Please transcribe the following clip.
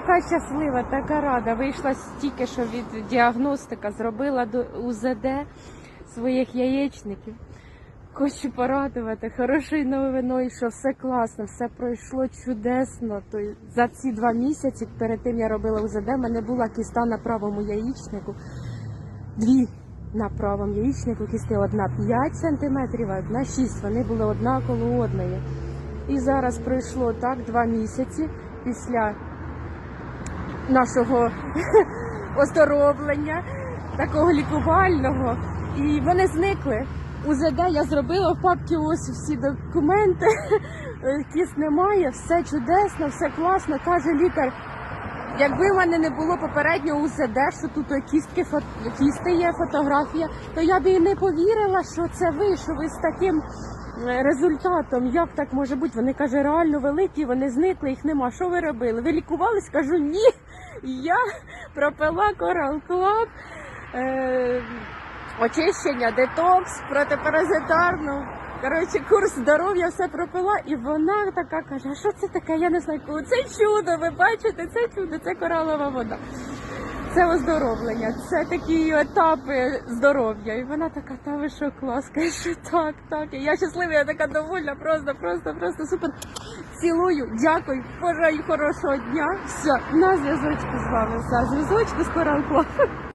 така щаслива, така рада. Вийшла стільки, що від діагностика зробила до УЗД своїх яєчників. Хочу порадувати хорошою новиною, що все класно, все пройшло чудесно. То за ці два місяці перед тим я робила УЗД, в мене була кіста на правому яєчнику. Дві на правому яєчнику кісти одна 5 см, а одна 6. Вони були одна коло одної. І зараз пройшло так два місяці після нашого оздоровлення, такого лікувального. І вони зникли. УЗД я зробила в папці ось всі документи. Е, Кіст немає, все чудесно, все класно. Каже лікар. Якби в мене не було попереднього УЗД, що тут кістки кісти є, фотографія, то я б і не повірила, що це ви, що ви з таким е, результатом. Як так може бути? Вони каже, реально великі, вони зникли, їх нема. Що ви робили? Ви лікувались? Кажу, ні. Я пропила Coral Club, е, очищення, детокс, протипаразитарну. Коротше, курс здоров'я все пропила, і вона така каже: а що це таке? Я не знаю, це чудо. Ви бачите, це чудо, це коралова вода. Це оздоровлення, це такі етапи здоров'я. І вона така, та ви що клас, каже, так, так. І я щаслива, я така довольна, просто, просто, просто супер. Цілую, дякую, бажаю хорошого дня. Все, на зв'язочку з вами. Все, зв'язочку з Club.